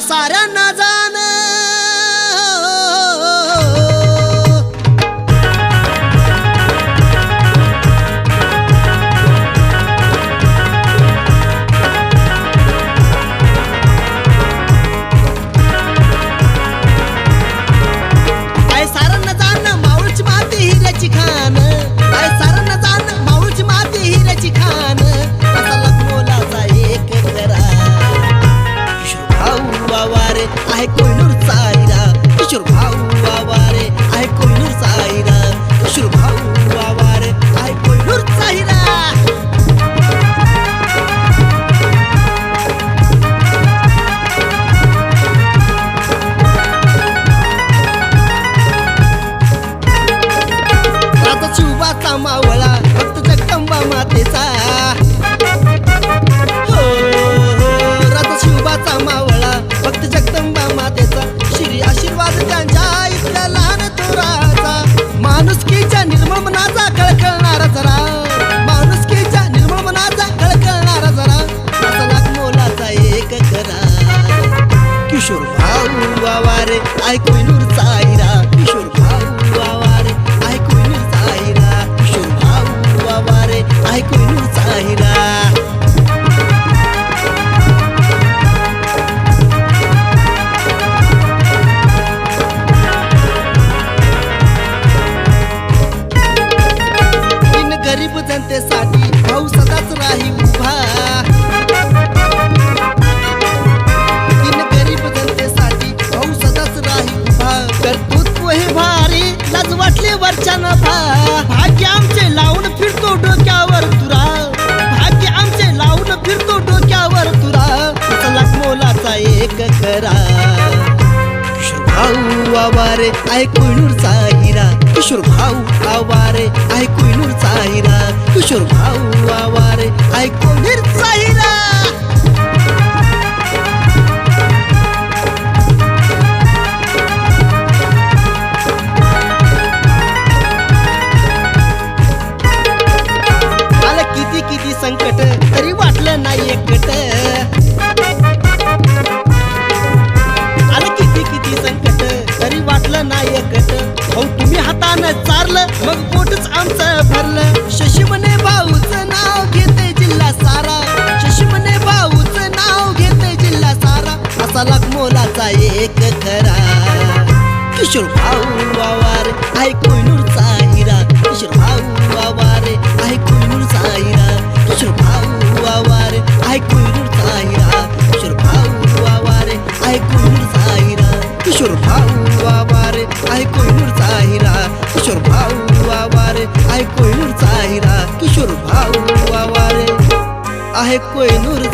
सारा जा. like when I can't do the Aware I कुईनूर साहिरा किशोर भाऊ आवारे आय कुईनूर साहिरा किशोर भाऊ आवारे आय कोणीर साहिरा चाललं ना एकट हो तुम्ही हातानं चारलं मग पोटच आमचं भरलं. शशी म्हणे भाऊच नाव घेते जिल्हा सारा. शशी म्हणे भाऊच नाव घेते जिल्हा सारा. असा लाखमोलाचा एक खरा. किशोर भाऊ वावर ऐकून आहे कोई नूर